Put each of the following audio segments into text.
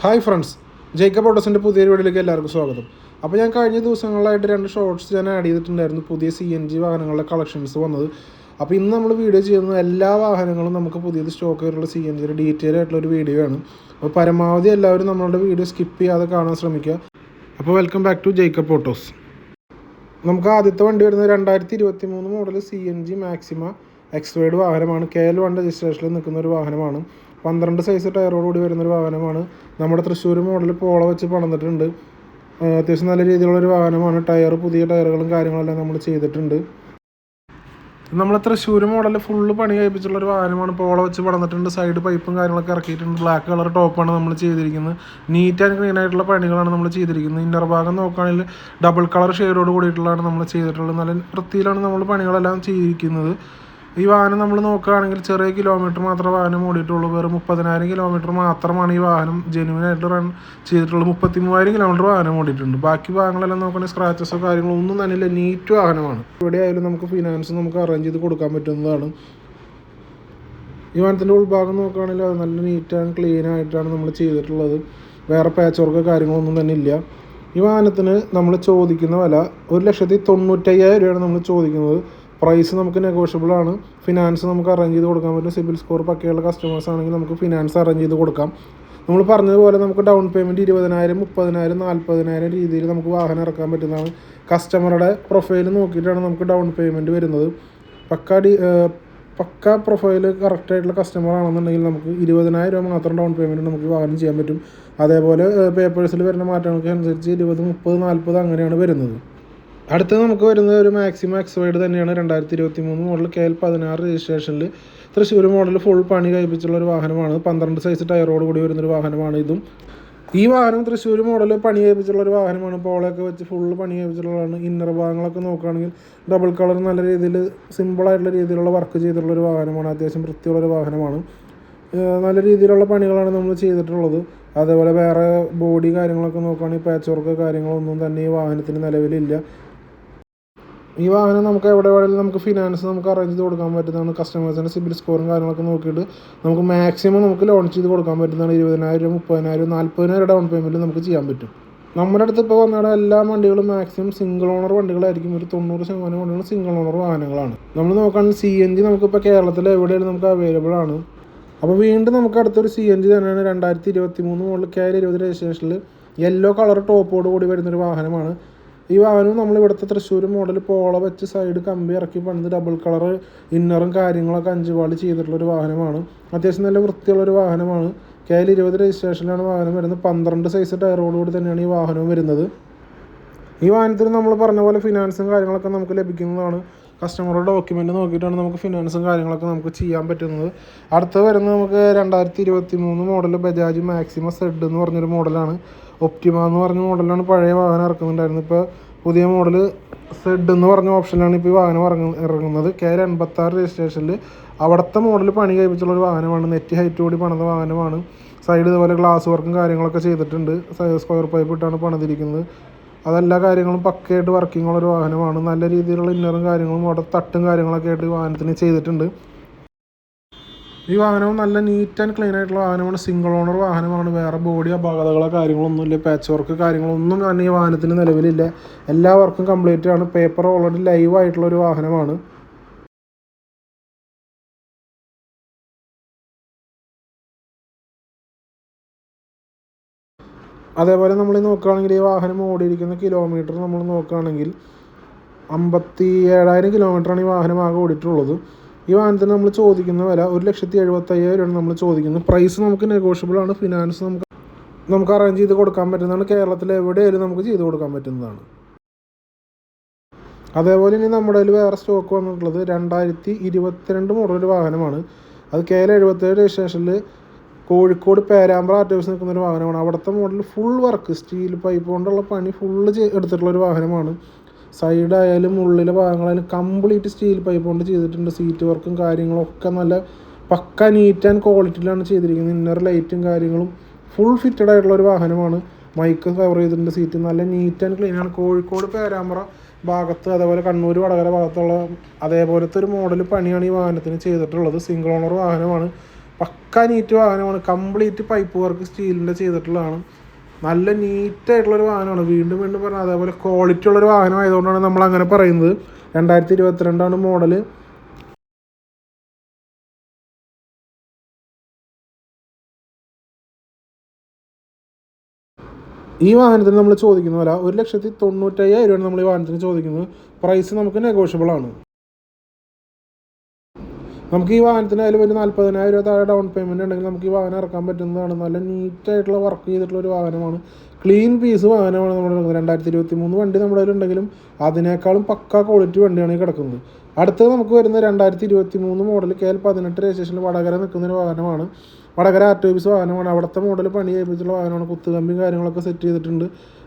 Hi friends Jacob ഓട്ടോസിന്റെ പുതിയ വീഡിയോയിലേക്ക് എല്ലാവർക്കും സ്വാഗതം. അപ്പോൾ ഞാൻ കഴിഞ്ഞ ദിവസങ്ങളായിട്ട് രണ്ട് ഷോർട്സ് ഞാൻ ആഡ് ചെയ്തിട്ടുണ്ടായിരുന്നു. പുതിയ സി എൻ ജി വാഹനങ്ങളുടെ കളക്ഷൻസ് വന്നത്. അപ്പോൾ ഇന്ന് നമ്മൾ വീഡിയോ ചെയ്യുന്നത് എല്ലാ വാഹനങ്ങളും നമുക്ക് പുതിയത് സ്റ്റോക്ക് ചെയ്തിട്ടുള്ള സി എൻ ജിയുടെ ഡീറ്റെയിൽ ആയിട്ടുള്ള ഒരു വീഡിയോ ആണ്. അപ്പോൾ പരമാവധി എല്ലാവരും നമ്മളുടെ വീഡിയോ സ്കിപ്പ് ചെയ്യാതെ കാണാൻ ശ്രമിക്കുക. അപ്പോൾ welcome back to Jacob Autos നമുക്ക് ആദ്യത്തെ വണ്ടി വരുന്നത് രണ്ടായിരത്തി ഇരുപത്തി മൂന്ന് model C N G Maxima എക്സ്വേഡ് വാഹനമാണ് കെ എൽ വൺ രജിസ്ട്രേഷനിൽ നിൽക്കുന്ന ഒരു വാഹനമാണ്. പന്ത്രണ്ട് സൈസ് ടയറോട് കൂടി വരുന്ന ഒരു വാഹനമാണ്. നമ്മുടെ തൃശ്ശൂർ മോഡൽ പോള വെച്ച് പണിതിട്ടുണ്ട്. അത്യാവശ്യം നല്ല രീതിയിലുള്ളൊരു വാഹനമാണ്. ടയർ പുതിയ ടയറുകളും കാര്യങ്ങളെല്ലാം നമ്മൾ ചെയ്തിട്ടുണ്ട്. നമ്മൾ തൃശ്ശൂർ മോഡൽ ഫുള്ള് പണി കഴിപ്പിച്ചുള്ള ഒരു വാഹനമാണ് പോള വെച്ച് പടന്നിട്ടുണ്ട് സൈഡ് പൈപ്പും കാര്യങ്ങളൊക്കെ ഇറക്കിയിട്ടുണ്ട്. ബ്ലാക്ക് കളർ ടോപ്പാണ് നമ്മൾ ചെയ്തിരിക്കുന്നത്. നീറ്റ് ആൻഡ് ക്ലീൻ ആയിട്ടുള്ള പണികളാണ് നമ്മൾ ചെയ്തിരിക്കുന്നത്. ഇന്നർ ഭാഗം നോക്കുകയാണെങ്കിൽ ഡബിൾ കളർ ഷെയ്ഡോട് കൂടിയിട്ടുള്ളതാണ് നമ്മൾ ചെയ്തിട്ടുള്ളത്. നല്ല വൃത്തിയിലാണ് നമ്മൾ പണികളെല്ലാം ചെയ്തിരിക്കുന്നത്. ഈ വാഹനം നമ്മൾ നോക്കുകയാണെങ്കിൽ ചെറിയ കിലോമീറ്റർ മാത്രമേ വാഹനം ഓടിയിട്ടുള്ളൂ. വെറും മുപ്പതിനായിരം കിലോമീറ്റർ മാത്രമാണ് ഈ വാഹനം ജെനുവിനായിട്ട് റൺ ചെയ്തിട്ടുള്ളത്. മുപ്പത്തി മൂവായിരം കിലോമീറ്റർ വാഹനം ഓടിയിട്ടുണ്ട്. ബാക്കി ഭാഗങ്ങളെല്ലാം നോക്കുകയാണെങ്കിൽ സ്ക്രാച്ചസോ കാര്യങ്ങളോ ഒന്നും തന്നെ ഇല്ല നീറ്റ് വാഹനമാണ്. ഇവിടെ ആയാലും നമുക്ക് ഫിനാൻസ് നമുക്ക് അറേഞ്ച് ചെയ്ത് കൊടുക്കാൻ പറ്റുന്നതാണ്. ഈ വാഹനത്തിന്റെ ഉൾഭാഗം നോക്കുകയാണെങ്കിൽ അത് നല്ല നീറ്റ് ആൻഡ് ക്ലീൻ ആയിട്ടാണ് നമ്മൾ ചെയ്തിട്ടുള്ളത്. വേറെ പാച്ച് വർക്കോ കാര്യങ്ങളൊന്നും തന്നെ ഇല്ല. ഈ വാഹനത്തിന് നമ്മൾ ചോദിക്കുന്ന വില ഒരു ലക്ഷത്തി തൊണ്ണൂറ്റയ്യായിരം രൂപയാണ് നമ്മൾ ചോദിക്കുന്നത്. പ്രൈസ് നമുക്ക് നെഗോഷ്യബിൾ ആണ്. ഫിനാൻസ് നമുക്ക് അറേഞ്ച് ചെയ്ത് കൊടുക്കാൻ പറ്റും. സിബിൽ സ്കോർ പക്കയുള്ള കസ്റ്റമേഴ്സ് ആണെങ്കിൽ നമുക്ക് ഫിനാൻസ് അറേഞ്ച് ചെയ്ത് കൊടുക്കാം. നമ്മൾ പറഞ്ഞതുപോലെ നമുക്ക് ഡൗൺ പേയ്മെന്റ് ഇരുപതിനായിരം മുപ്പതിനായിരം നാൽപ്പതിനായിരം രീതിയിൽ നമുക്ക് വാഹനം ഇറക്കാൻ പറ്റുന്നതാണ്. കസ്റ്റമറുടെ പ്രൊഫൈൽ നോക്കിയിട്ടാണ് നമുക്ക് ഡൗൺ പേയ്മെന്റ് വരുന്നത്. പക്ക ഡി പക്ക പ്രൊഫൈൽ കറക്റ്റായിട്ടുള്ള കസ്റ്റമർ ആണെന്നുണ്ടെങ്കിൽ നമുക്ക് ഇരുപതിനായിരം രൂപ മാത്രം ഡൗൺ പേയ്മെന്റ് നമുക്ക് വാഹനം ചെയ്യാൻ പറ്റും. അതേപോലെ പേപ്പേഴ്സിൽ വരുന്ന മാറ്റങ്ങൾക്ക് അനുസരിച്ച് ഇരുപത് മുപ്പത് നാൽപ്പത് അങ്ങനെയാണ് വരുന്നത്. അടുത്തത് നമുക്ക് വരുന്നത് ഒരു മാക്സിമം എക്സ്പൈഡ് തന്നെയാണ് രണ്ടായിരത്തി ഇരുപത്തി മൂന്ന് മോഡൽ കെ എൽ പതിനാറ് രജിസ്ട്രേഷനിൽ തൃശ്ശൂർ മോഡൽ ഫുൾ പണി കഴിപ്പിച്ചുള്ള ഒരു വാഹനമാണ്. പന്ത്രണ്ട് സൈസ് ടയറോട് കൂടി വരുന്നൊരു വാഹനമാണ് ഇതും. ഈ വാഹനം തൃശ്ശൂർ മോഡൽ പണി കഴിപ്പിച്ചുള്ള ഒരു വാഹനമാണ്. പോളയൊക്കെ വെച്ച് ഫുൾ പണി കഴിപ്പിച്ചുള്ളതാണ് ഇന്നർ ഭാഗങ്ങളൊക്കെ നോക്കുകയാണെങ്കിൽ ഡബിൾ കളർ നല്ല രീതിയിൽ സിമ്പിളായിട്ടുള്ള രീതിയിലുള്ള വർക്ക് ചെയ്തിട്ടുള്ള ഒരു വാഹനമാണ്. അത്യാവശ്യം വൃത്തിയുള്ള ഒരു വാഹനമാണ്. നല്ല രീതിയിലുള്ള പണികളാണ് നമ്മൾ ചെയ്തിട്ടുള്ളത്. അതേപോലെ വേറെ ബോഡി കാര്യങ്ങളൊക്കെ നോക്കുകയാണെങ്കിൽ പാച്ച് വർക്ക് കാര്യങ്ങളൊന്നും തന്നെ ഈ വാഹനത്തിന് നിലവിലില്ല. ഈ വാഹനം നമുക്ക് എവിടെ വേണമെങ്കിലും നമുക്ക് ഫിനാൻസ് നമുക്ക് അറേഞ്ച് ചെയ്ത് കൊടുക്കാൻ പറ്റുന്നതാണ്. കസ്റ്റമേഴ്സിന്റെ സിബിൽ സ്കോറും കാര്യങ്ങളൊക്കെ നോക്കിയിട്ട് നമുക്ക് മാക്സിമം നമുക്ക് ലോൺ ചെയ്ത് കൊടുക്കാൻ പറ്റുന്നതാണ് ഇരുപതിനായിരം മുപ്പതിനായിരം നാൽപ്പതിനായിരം ഡൗൺ പേയ്മെന്റ് നമുക്ക് ചെയ്യാൻ പറ്റും. നമ്മുടെ അടുത്ത് ഇപ്പോൾ വന്നാൽ എല്ലാ വണ്ടികളും മാക്സിമം സിംഗിൾ ഓണർ വണ്ടികളായിരിക്കും. ഒരു തൊണ്ണൂറ് ശതമാനം വണ്ടികൾ സിംഗിൾ ഓണർ വാഹനങ്ങളാണ്. നമ്മൾ നോക്കുകയാണെങ്കിൽ സി എൻ ജി നമുക്കിപ്പോൾ കേരളത്തിൽ എവിടെയാണ് നമുക്ക് അവൈലബിൾ ആണ്. അപ്പോൾ വീണ്ടും നമുക്ക് അടുത്തൊരു സി എൻ ജി തന്നെയാണ്. രണ്ടായിരത്തി ഇരുപത്തി മൂന്ന് മുകളിൽ കയറി ഇരുപത് രജിസ്ട്രേഷനിൽ യെല്ലോ കളർ ടോപ്പോട് കൂടി വരുന്നൊരു വാഹനമാണ്. ഈ വാഹനവും നമ്മൾ ഇവിടുത്തെ തൃശ്ശൂർ മോഡൽ പോള വെച്ച് സൈഡ് കമ്പി ഇറക്കി പണിത് ഡബിൾ കളർ ഇന്നറും കാര്യങ്ങളൊക്കെ അഞ്ച് പാളി ചെയ്തിട്ടുള്ള ഒരു വാഹനമാണ്. അത്യാവശ്യം നല്ല വൃത്തിയുള്ള ഒരു വാഹനമാണ്. കെ എൽ ഇരുപത് രജിസ്ട്രേഷനിലാണ് വാഹനം വരുന്നത്. പന്ത്രണ്ട് സൈസ് ടയറോടുകൂടി തന്നെയാണ് ഈ വാഹനവും വരുന്നത്. ഈ വാഹനത്തിന് നമ്മൾ പറഞ്ഞ പോലെ ഫിനാൻസും കാര്യങ്ങളൊക്കെ നമുക്ക് ലഭിക്കുന്നതാണ്. കസ്റ്റമറുടെ ഡോക്യുമെന്റ് നോക്കിയിട്ടാണ് നമുക്ക് ഫിനാൻസും കാര്യങ്ങളൊക്കെ നമുക്ക് ചെയ്യാൻ പറ്റുന്നത്. അടുത്ത വരുന്നത് നമുക്ക് രണ്ടായിരത്തി ഇരുപത്തി മൂന്ന് മോഡൽ ബജാജ് മാക്സിമ സെഡ് എന്ന് പറഞ്ഞൊരു മോഡലാണ് ഒപ്റ്റിമ എന്ന് പറഞ്ഞ മോഡലാണ് പഴയ വാഹനം ഇറക്കുന്നുണ്ടായിരുന്നത്. ഇപ്പോൾ പുതിയ മോഡൽ സെഡ് എന്ന് പറഞ്ഞ ഓപ്ഷനിലാണ് ഇപ്പോൾ ഈ വാഹനം ഇറങ്ങ ഇറങ്ങുന്നത്. കെ ആർ എൺപത്താറ് രജിസ്ട്രേഷനിൽ അവിടുത്തെ മോഡൽ പണി കഴിപ്പിച്ചുള്ള ഒരു വാഹനമാണ്. നെറ്റ് ഹൈറ്റ് കൂടി പണിത വാഹനമാണ്. സൈഡ് ഇതുപോലെ ഗ്ലാസ് വർക്കും കാര്യങ്ങളൊക്കെ ചെയ്തിട്ടുണ്ട്. സ്ക്വയർ പൈപ്പ് ഇട്ടാണ് പണിതിരിക്കുന്നത്. അതെല്ലാ കാര്യങ്ങളും പക്കയായിട്ട് വർക്കിംഗ് ഉള്ള ഒരു വാഹനമാണ്. നല്ല രീതിയിലുള്ള ഇന്നറും കാര്യങ്ങളും അവിടെ തട്ടും കാര്യങ്ങളൊക്കെ ആയിട്ട് വാഹനത്തിന് ചെയ്തിട്ടുണ്ട്. ഈ വാഹനവും നല്ല നീറ്റ് ആൻഡ് ക്ലീൻ ആയിട്ടുള്ള വാഹനമാണ്. സിംഗിൾ ഓണർ വാഹനമാണ്. വേറെ ബോഡി അപാകതകളോ കാര്യങ്ങളൊന്നുമില്ല. പാച്ച് വർക്ക് കാര്യങ്ങളൊന്നും തന്നെ ഈ വാഹനത്തിന് നിലവിലില്ല. എല്ലാ വർക്കും കംപ്ലീറ്റ് ആണ്. പേപ്പർ ഓൾറെഡി ലൈവ് ആയിട്ടുള്ള ഒരു വാഹനമാണ്. അതേപോലെ നമ്മൾ നോക്കുകയാണെങ്കിൽ ഈ വാഹനം ഓടിയിരിക്കുന്ന കിലോമീറ്റർ നമ്മൾ നോക്കുകയാണെങ്കിൽ അമ്പത്തി ഏഴായിരം കിലോമീറ്ററാണ് ഈ വാഹനം ആകെ ഓടിയിട്ടുള്ളത്. ഈ വാഹനത്തിന് നമ്മൾ ചോദിക്കുന്ന വില ഒരു ലക്ഷത്തി എഴുപത്തയ്യായിരമാണ് നമ്മൾ ചോദിക്കുന്നത്. പ്രൈസ് നമുക്ക് നെഗോഷ്യബിൾ ആണ്. ഫിനാൻസ് നമുക്ക് നമുക്ക് അറേഞ്ച് ചെയ്ത് കൊടുക്കാൻ പറ്റുന്നതാണ്. കേരളത്തിൽ എവിടെയായാലും നമുക്ക് ചെയ്ത് കൊടുക്കാൻ പറ്റുന്നതാണ്. അതേപോലെ ഇനി നമ്മുടെ കയ്യിൽ വേറെ സ്റ്റോക്ക് വന്നിട്ടുള്ളത് രണ്ടായിരത്തി ഇരുപത്തിരണ്ട് മോഡൽ വാഹനമാണ്. അത് കെ എൽ എഴുപത്തേഴ് രജിസ്ട്രേഷനിൽ കോഴിക്കോട് പേരാമ്പ്ര ആർട്ടിവേഴ്സ് നിൽക്കുന്ന ഒരു വാഹനമാണ്. അവിടുത്തെ model full work steel pipe കൊണ്ടുള്ള പണി ഫുള്ള് എടുത്തിട്ടുള്ള ഒരു വാഹനമാണ്. സൈഡായാലും ഉള്ളിലെ ഭാഗങ്ങളായാലും കംപ്ലീറ്റ് സ്റ്റീൽ പൈപ്പ് കൊണ്ട് ചെയ്തിട്ടുണ്ട്. സീറ്റ് വർക്കും കാര്യങ്ങളും ഒക്കെ നല്ല പക്ക നീറ്റ് ആൻഡ് ക്വാളിറ്റിയിലാണ് ചെയ്തിരിക്കുന്നത്. ഇന്നർ ലൈറ്റും കാര്യങ്ങളും ഫുൾ ഫിറ്റഡ് ആയിട്ടുള്ള ഒരു വാഹനമാണ്. മൈക്ക് കവർ ചെയ്തിട്ടുണ്ട്. സീറ്റ് നല്ല നീറ്റ് ആൻഡ് ക്ലീൻ ആണ്. കോഴിക്കോട് പേരാമ്പ്ര ഭാഗത്ത് അതേപോലെ കണ്ണൂർ വടകര ഭാഗത്തുള്ള അതേപോലത്തെ ഒരു മോഡൽ പണിയാണ് ഈ വാഹനത്തിന് ചെയ്തിട്ടുള്ളത്. സിംഗിൾ ഓണർ വാഹനമാണ്. പക്ക നീറ്റ് വാഹനമാണ്. കംപ്ലീറ്റ് പൈപ്പ് വർക്ക് സ്റ്റീലിന്റെ ചെയ്തിട്ടുള്ളതാണ്. നല്ല നീറ്റായിട്ടുള്ളൊരു വാഹനമാണ്. വീണ്ടും വീണ്ടും പറഞ്ഞാൽ അതേപോലെ ക്വാളിറ്റി ഉള്ളൊരു വാഹനം ആയതുകൊണ്ടാണ് നമ്മൾ അങ്ങനെ പറയുന്നത്. രണ്ടായിരത്തി ഇരുപത്തിരണ്ടാണ് മോഡൽ ഈ വാഹനത്തിന് നമ്മൾ ചോദിക്കുന്ന വില ഒരു ലക്ഷത്തി തൊണ്ണൂറ്റയ്യായിരം രൂപയാണ് നമ്മൾ ഈ വാഹനത്തിന് ചോദിക്കുന്നത്. പ്രൈസ് നമുക്ക് നെഗോഷ്യബിൾ ആണ്. നമുക്ക് ഈ വാഹനത്തിന് അതിൽ ഒരു നാൽപ്പതിനായിരം രൂപ താഴെ ഡൗൺ പേയ്മെന്റ് ഉണ്ടെങ്കിൽ നമുക്ക് ഈ വാഹനം ഇറക്കാൻ പറ്റുന്നതാണ്. നല്ല നീറ്റായിട്ടുള്ള വർക്ക് ചെയ്തിട്ടുള്ള ഒരു വാഹനമാണ്. ക്ലീൻ പീസ് വാഹനമാണ് നമ്മുടെ രണ്ടായിരത്തി ഇരുപത്തി മൂന്ന് വണ്ടി നമ്മുടെ കയ്യിലുണ്ടെങ്കിലും അതിനേക്കാളും പക്ക ക്വാളിറ്റി വണ്ടിയാണ് ഈ കിടക്കുന്നത്. അടുത്തത് നമുക്ക് വരുന്ന രണ്ടായിരത്തി ഇരുപത്തി മൂന്ന് മോഡൽ കെ എൽ പതിനെട്ട് രജിസ്ട്രേഷനിൽ വടകര നിൽക്കുന്ന ഒരു വാഹനമാണ്. വടകര ആർ ടി വാഹനമാണ്. അവിടുത്തെ മോഡൽ പണി ചെയ്യിപ്പിച്ചുള്ള വാഹനമാണ്. കുത്തുകമ്പി കാര്യങ്ങളൊക്കെ സെറ്റ് ചെയ്തിട്ടുണ്ട്.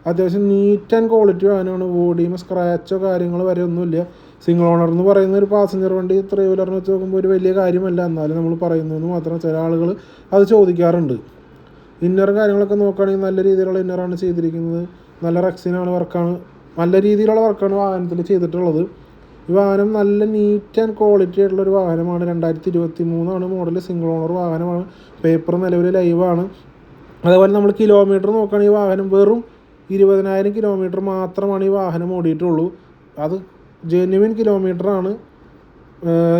അത്യാവശ്യം നീറ്റ് ആൻഡ് ക്വാളിറ്റി വാഹനമാണ്. ബോഡിയും സ്ക്രാച്ചോ കാര്യങ്ങൾ വരെ ഒന്നുമില്ല. സിംഗിൾ ഓണർ എന്ന് പറയുന്ന ഒരു പാസഞ്ചർ വണ്ടി ത്രീ വീലറിന് വെച്ച് നോക്കുമ്പോൾ ഒരു വലിയ കാര്യമല്ല. എന്നാലും നമ്മൾ പറയുന്നതെന്ന് മാത്രം ചില ആളുകൾ അത് ചോദിക്കാറുണ്ട്. ഇന്നർ കാര്യങ്ങളൊക്കെ നോക്കുകയാണെങ്കിൽ നല്ല രീതിയിലുള്ള ഇന്നറാണ് ചെയ്തിരിക്കുന്നത്. നല്ല റെക്സിനാണ് വർക്കാണ് നല്ല രീതിയിലുള്ള വർക്കാണ് വാഹനത്തിൽ ചെയ്തിട്ടുള്ളത്. ഈ വാഹനം നല്ല നീറ്റ് ആൻഡ് ക്വാളിറ്റി ആയിട്ടുള്ള ഒരു വാഹനമാണ്. രണ്ടായിരത്തി ഇരുപത്തി മൂന്നാണ് മോഡൽ സിംഗിൾ ഓണർ വാഹനമാണ് പേപ്പർ നിലവിൽ ലൈവാണ് അതേപോലെ നമ്മൾ കിലോമീറ്റർ നോക്കുകയാണെങ്കിൽ ഈ വാഹനം വെറും ഇരുപതിനായിരം കിലോമീറ്റർ മാത്രമാണ് ഈ വാഹനം ഓടിയിട്ടുള്ളൂ. അത് ജെന്യുവിൻ കിലോമീറ്ററാണ്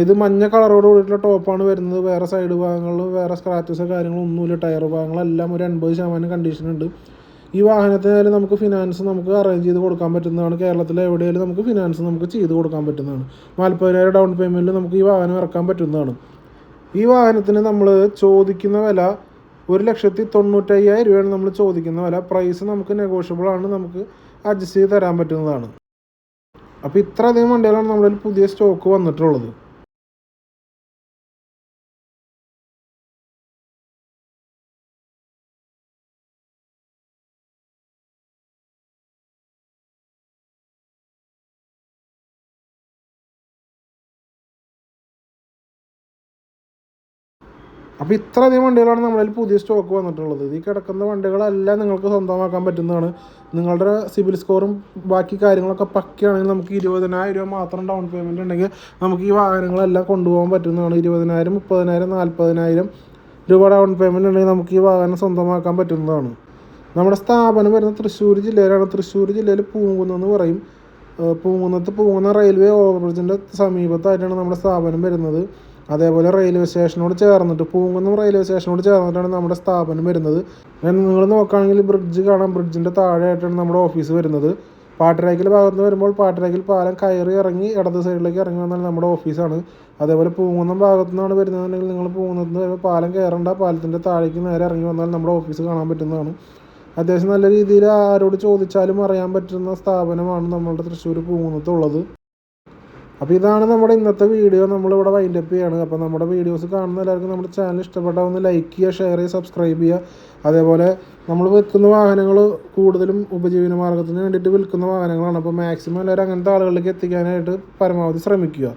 ഇത് മഞ്ഞ കളറോട് കൂടിയിട്ടുള്ള ടോപ്പാണ് വരുന്നത്. വേറെ സൈഡ് ഭാഗങ്ങളിൽ വേറെ സ്ക്രാച്ചസ് കാര്യങ്ങളോ ഒന്നുമില്ല. ടയർ ഭാഗങ്ങളെല്ലാം ഒരു എൺപത് ശതമാനം കണ്ടീഷനുണ്ട് ഈ വാഹനത്തിനായാലും നമുക്ക് ഫിനാൻസ് നമുക്ക് അറേഞ്ച് ചെയ്ത് കൊടുക്കാൻ പറ്റുന്നതാണ്. കേരളത്തിലെ എവിടെയായാലും നമുക്ക് ഫിനാൻസ് നമുക്ക് ചെയ്ത് കൊടുക്കാൻ പറ്റുന്നതാണ്. നാൽപ്പതിനായിരം ഡൗൺ പേയ്മെന്റിൽ നമുക്ക് ഈ വാഹനം ഇറക്കാൻ പറ്റുന്നതാണ്. ഈ വാഹനത്തിന് നമ്മൾ ചോദിക്കുന്ന വില ഒരു ലക്ഷത്തി തൊണ്ണൂറ്റയ്യായിരം രൂപയാണ് നമ്മൾ ചോദിക്കുന്ന വില. പ്രൈസ് നമുക്ക് നെഗോഷ്യബിൾ ആണ്. നമുക്ക് അഡ്ജസ്റ്റ് ചെയ്ത് തരാൻ പറ്റുന്നതാണ്. അപ്പോൾ ഇത്ര അധികം വണ്ടികളാണ് നമ്മുടെ പുതിയ സ്റ്റോക്ക് വന്നിട്ടുള്ളത്. അപ്പോൾ ഇത്ര അധികം വണ്ടികളാണ് നമ്മളിൽ പുതിയ സ്റ്റോക്ക് വന്നിട്ടുള്ളത്. ഈ കിടക്കുന്ന വണ്ടികളെല്ലാം നിങ്ങൾക്ക് സ്വന്തമാക്കാൻ പറ്റുന്നതാണ്. നിങ്ങളുടെ സിബിൽ സ്കോറും ബാക്കി കാര്യങ്ങളൊക്കെ പക്കയാണെങ്കിൽ നമുക്ക് ഇരുപതിനായിരം രൂപ മാത്രം ഡൗൺ പേയ്മെന്റ് ഉണ്ടെങ്കിൽ നമുക്ക് ഈ വാഹനങ്ങളെല്ലാം കൊണ്ടുപോകാൻ പറ്റുന്നതാണ്. ഇരുപതിനായിരം മുപ്പതിനായിരം നാൽപ്പതിനായിരം രൂപ ഡൗൺ പേയ്മെന്റ് ഉണ്ടെങ്കിൽ നമുക്ക് ഈ വാഹനം സ്വന്തമാക്കാൻ പറ്റുന്നതാണ്. നമ്മുടെ സ്ഥാപനം വരുന്ന തൃശ്ശൂർ ജില്ലയിലാണ്. തൃശ്ശൂർ ജില്ലയിൽ പൂങ്കുന്നം എന്ന് പറയും. പൂങ്കുന്നത്ത് പൂങ്കുന്ന റെയിൽവേ ഓവർബ്രിഡ്ജിന്റെ സമീപത്തായിട്ടാണ് നമ്മുടെ സ്ഥാപനം വരുന്നത്. അതേപോലെ റെയിൽവേ സ്റ്റേഷനോട് ചേർന്നിട്ട് പൂങ്കുന്നം റെയിൽവേ സ്റ്റേഷനോട് ചേർന്നിട്ടാണ് നമ്മുടെ സ്ഥാപനം വരുന്നത്. നിങ്ങൾ നോക്കുകയാണെങ്കിൽ ബ്രിഡ്ജ് കാണാം. ബ്രിഡ്ജിന്റെ താഴെയായിട്ടാണ് നമ്മുടെ ഓഫീസ് വരുന്നത്. പാട്ടരായ്ക്കൽ ഭാഗത്ത് വരുമ്പോൾ പാട്ടരായ്ക്കൽ പാലം കയറി ഇറങ്ങി ഇടത് സൈഡിലേക്ക് ഇറങ്ങി വന്നാൽ നമ്മുടെ ഓഫീസാണ് അതേപോലെ പൂങ്കുന്നം ഭാഗത്തു നിന്നാണ് വരുന്നതെന്നുണ്ടെങ്കിൽ നിങ്ങൾ പൂങ്കുന്നത്ത് വരുമ്പോൾ പാലം കയറേണ്ട. പാലത്തിന്റെ താഴേക്ക് നേരെ ഇറങ്ങി വന്നാൽ നമ്മുടെ ഓഫീസ് കാണാൻ പറ്റുന്നതാണ്. അത്യാവശ്യം നല്ല രീതിയിൽ ആരോട് ചോദിച്ചാലും അറിയാൻ പറ്റുന്ന സ്ഥാപനമാണ് നമ്മളുടെ തൃശ്ശൂർ പൂങ്കുന്നത്തുള്ളത്. അപ്പോൾ ഇതാണ് നമ്മുടെ ഇന്നത്തെ വീഡിയോ നമ്മളിവിടെ വൈൻഡ് അപ്പ് ചെയ്യാണ്. അപ്പോൾ നമ്മുടെ വീഡിയോസ് കാണുന്ന എല്ലാവർക്കും നമ്മുടെ ചാനൽ ഇഷ്ടപ്പെട്ടാൽ ഒന്ന് ലൈക്ക് ചെയ്യുക ഷെയർ ചെയ്യുക സബ്സ്ക്രൈബ് ചെയ്യുക. അതേപോലെ നമ്മൾ വിൽക്കുന്ന വാഹനങ്ങൾ കൂടുതലും ഉപജീവന മാർഗത്തിന് വേണ്ടിയിട്ട് വിൽക്കുന്ന വാഹനങ്ങളാണ്. അപ്പോൾ മാക്സിമം എല്ലാവരും അങ്ങനത്തെ ആളുകളിലേക്ക് എത്തിക്കാനായിട്ട് പരമാവധി ശ്രമിക്കുക.